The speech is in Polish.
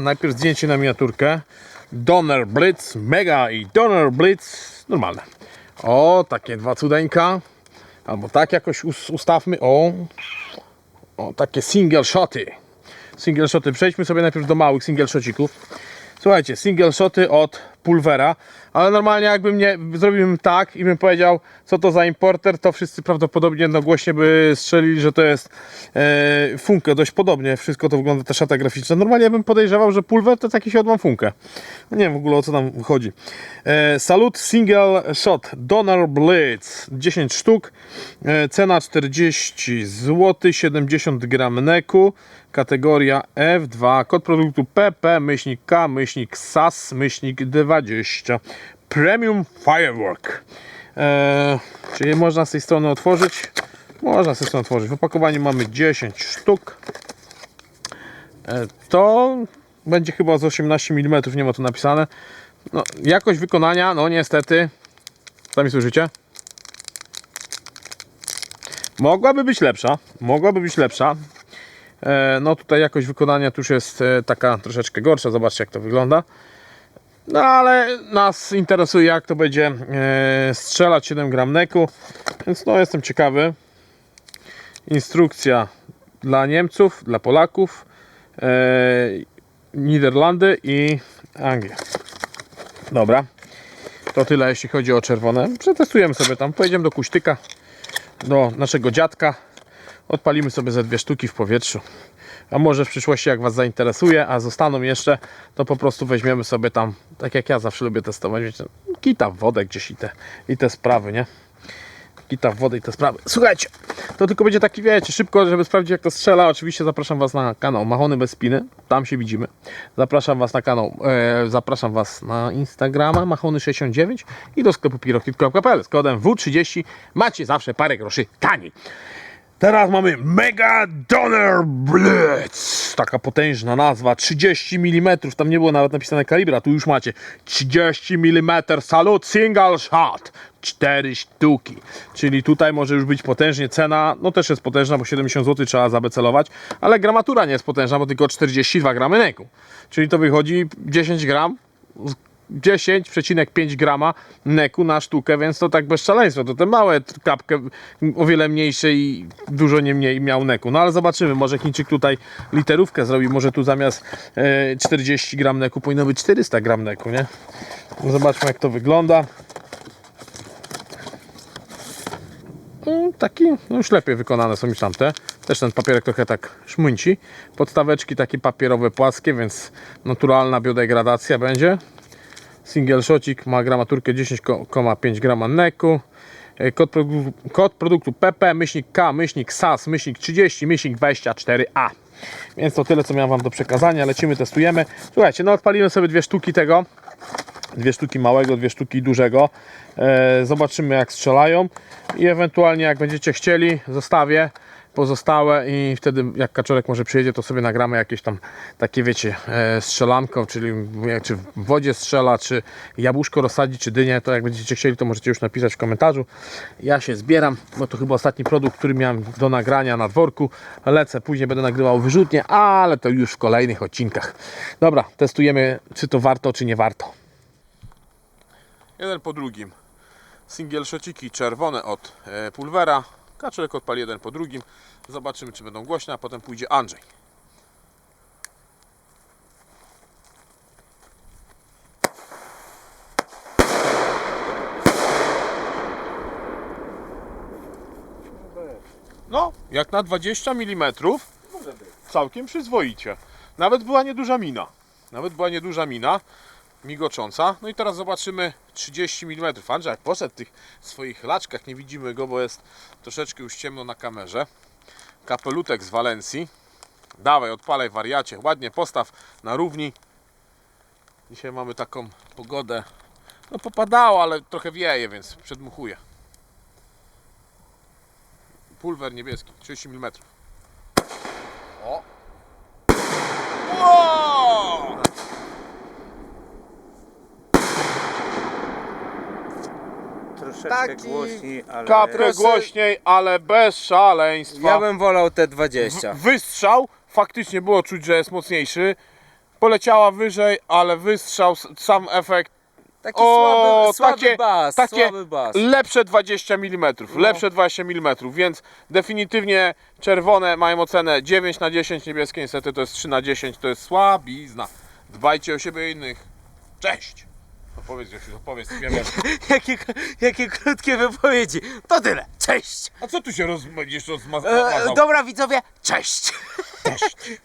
Najpierw zdjęcie na miniaturkę. Donner Blitz Mega i Donner Blitz normalne. O, takie dwa cudeńka. Albo tak jakoś us- ustawmy. O, o takie single shoty. Single shoty. Przejdźmy sobie najpierw do małych single shocików. Słuchajcie, single shoty od Pulvera, ale normalnie jakbym nie zrobił tak i bym powiedział, co to za importer, to wszyscy prawdopodobnie jednogłośnie by strzelili, że to jest e, Funke. Dość podobnie wszystko to wygląda, ta szata graficzna. Normalnie bym podejrzewał, że Pulver to taki się odmam Funkę. No nie wiem w ogóle o co tam chodzi. E, Salut Single Shot Donor Blitz 10 sztuk. E, cena 40 zł, 70 gram neku. Kategoria F2. Kod produktu PP, myślnik K, myślnik SAS, myślnik 20. Premium Firework. E, czyli można z tej strony otworzyć. Można z tej strony otworzyć. W opakowaniu mamy 10 sztuk. E, to będzie chyba z 18 mm, nie ma tu napisane. No, jakość wykonania, no niestety, sami słyszycie, mogłaby być lepsza. Mogłaby być lepsza. E, no tutaj jakość wykonania tu już jest e, taka troszeczkę gorsza. Zobaczcie jak to wygląda. No ale nas interesuje jak to będzie e, strzelać 7 gram neku. Więc no jestem ciekawy. Instrukcja dla Niemców, dla Polaków, e, Niderlandy i Anglia. Dobra. To tyle jeśli chodzi o czerwone. Przetestujemy sobie tam. Pojedziemy do Kuśtyka, do naszego dziadka. Odpalimy sobie ze dwie sztuki w powietrzu. A może w przyszłości jak Was zainteresuje, a zostaną jeszcze, to po prostu weźmiemy sobie tam, tak jak ja zawsze lubię testować, wiecie, kita w wodę gdzieś i te, i te sprawy, nie? Kita w wodę i te sprawy. Słuchajcie, to tylko będzie taki, wiecie, szybko, żeby sprawdzić jak to strzela. Oczywiście zapraszam Was na kanał Machony bez spiny, tam się widzimy. Zapraszam Was na kanał, e, zapraszam Was na Instagrama Machony69 i do sklepu pirokit.pl z kodem W30 macie zawsze parę groszy taniej. Teraz mamy Mega Donner Blitz. Taka potężna nazwa, 30 mm. Tam nie było nawet napisane kalibra, tu już macie 30 mm. Salut single shot. 4 sztuki. Czyli tutaj może już być potężnie cena. No też jest potężna, bo 70 zł trzeba zabecelować, ale gramatura nie jest potężna, bo tylko 42 gramy neku. Czyli to wychodzi 10 gram 10,5 grama neku na sztukę, więc to tak bez szaleństwa. To te małe kapkę o wiele mniejsze i dużo nie mniej miał neku. No ale zobaczymy, może Chińczyk tutaj literówkę zrobi, może tu zamiast e, 40 gram neku powinno być 400 gram neku, nie? Zobaczmy jak to wygląda. No, taki, no już lepiej wykonane są niż tamte. Też ten papierek trochę tak szmunci. Podstaweczki takie papierowe, płaskie, więc naturalna biodegradacja będzie. Single shotcik ma gramaturkę 10,5 grama neku. E, Kod produktu, kod produktu PP, myślnik K, myślnik SAS, myślnik 30, myślnik 24A. Więc to tyle, co miałem Wam do przekazania. Lecimy, testujemy. Słuchajcie, no odpaliłem sobie dwie sztuki tego. Dwie sztuki małego, dwie sztuki dużego. E, zobaczymy, jak strzelają. I ewentualnie, jak będziecie chcieli, zostawię pozostałe i wtedy jak kaczorek może przyjedzie, to sobie nagramy jakieś tam takie wiecie, e, strzelanko, czyli czy w wodzie strzela, czy jabłuszko rozsadzi, czy dynię, to jak będziecie chcieli, to możecie już napisać w komentarzu. Ja się zbieram, bo to chyba ostatni produkt, który miałem do nagrania na dworku. Lecę, później będę nagrywał wyrzutnie, ale to już w kolejnych odcinkach. Dobra, testujemy, czy to warto, czy nie warto. Jeden po drugim. Single shotiki czerwone od e, Kaczorek odpali jeden po drugim. Zobaczymy, czy będą głośne, a potem pójdzie Andrzej. No, jak na 20 mm, całkiem przyzwoicie. Nawet była nieduża mina. Nawet była nieduża mina migocząca. No i teraz zobaczymy 30 mm. Andrzej jak poszedł w tych swoich laczkach, nie widzimy go, bo jest troszeczkę już ciemno na kamerze. Kapelutek z Walencji. Dawaj, odpalaj wariacie. Ładnie postaw na równi. Dzisiaj mamy taką pogodę. No popadało, ale trochę wieje, więc przedmuchuje. Pulwer niebieski, 30 mm. Troszeczkę Taki głośniej, ale... Kaprę głośniej, ale bez szaleństwa. Ja bym wolał te 20. W- Wystrzał, faktycznie było czuć, że jest mocniejszy. Poleciała wyżej, ale wystrzał, sam efekt Taki O, słaby, słaby takie- bas, takie słaby bas. lepsze 20 mm, lepsze 20 mm, więc definitywnie czerwone mają ocenę 9 na 10, niebieskie niestety to jest 3 na 10, to jest słabizna. Dbajcie o siebie i innych. Cześć! Opowiedz, Grzesiu, opowiedz. Wiem, jak... jakie, jakie krótkie wypowiedzi. To tyle. Cześć. A co tu się roz... będziesz rozmazał? E, dobra widzowie, cześć. Cześć!